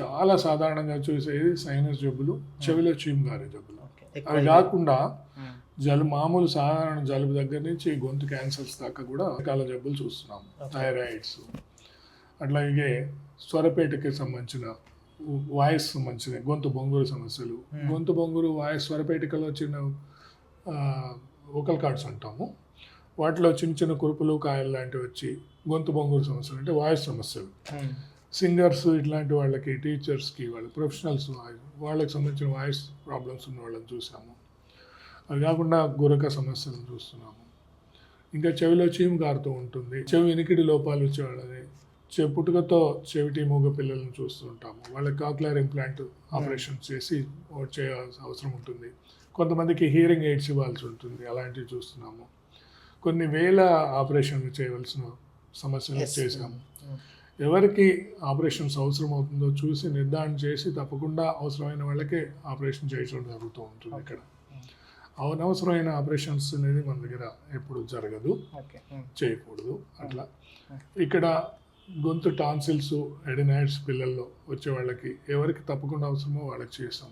చాలా సాధారణంగా చూసేది సైనస్ జబ్బులు చెవిలో చీము గారే జబ్బులు. అవి కాకుండా జలుబు మామూలు సాధారణ జలుబు దగ్గర నుంచి గొంతు క్యాన్సర్స్ దాకా కూడా రకాల జబ్బులు చూస్తున్నాం థైరాయిడ్స్. అట్లాగే స్వరపేటకి సంబంధించిన వాయిస్ సంబంధించిన గొంతు బొంగురు సమస్యలు. గొంతు బొంగురు వాయిస్ స్వరపేటికలో చిన్న వోకల్ కార్డ్స్ అంటాము. వాటిలో చిన్న చిన్న కురుపులు కాయలు లాంటివి వచ్చి గొంతు బొంగురు సమస్యలు అంటే వాయిస్ సమస్యలు. సింగర్స్ ఇట్లాంటి వాళ్ళకి టీచర్స్కి వాళ్ళ ప్రొఫెషనల్స్ వాళ్ళకి సంబంధించిన వాయిస్ ప్రాబ్లమ్స్ ఉన్న వాళ్ళని చూసాము. అది కాకుండా గురక సమస్యలను చూస్తున్నాము. ఇంకా చెవిలో చీము కారుతూ ఉంటుంది. చెవి వినికిడి లోపాలు వచ్చే వాళ్ళని చెవి పుట్టుకతో చెవిటి మూగ పిల్లలను చూస్తుంటాము. వాళ్ళకి కాక్లర్ ఇంప్లాంట్ ఆపరేషన్ చేసి చేయాల్సిన అవసరం ఉంటుంది. కొంతమందికి హియరింగ్ ఎయిడ్స్ ఇవ్వాల్సి ఉంటుంది. అలాంటివి చూస్తున్నాము. కొన్ని వేల ఆపరేషన్లు చేయవలసిన సమస్యలు Yes. ఎవరికి ఆపరేషన్స్ అవసరం అవుతుందో చూసి నిర్ధారణ చేసి తప్పకుండా అవసరమైన వాళ్ళకే ఆపరేషన్ చేయడం జరుగుతూ ఉంటుంది ఇక్కడ. అనవసరమైన ఆపరేషన్స్ అనేది మన దగ్గర ఎప్పుడు జరగదు. చేయకూడదు. అట్లా. ఇక్కడ గొంతు టాన్సిల్స్ ఎడినాయిడ్స్ పిల్లల్లో వచ్చే వాళ్ళకి ఎవరికి తప్పకుండా అవసరమో వాళ్ళకి చేస్తాం.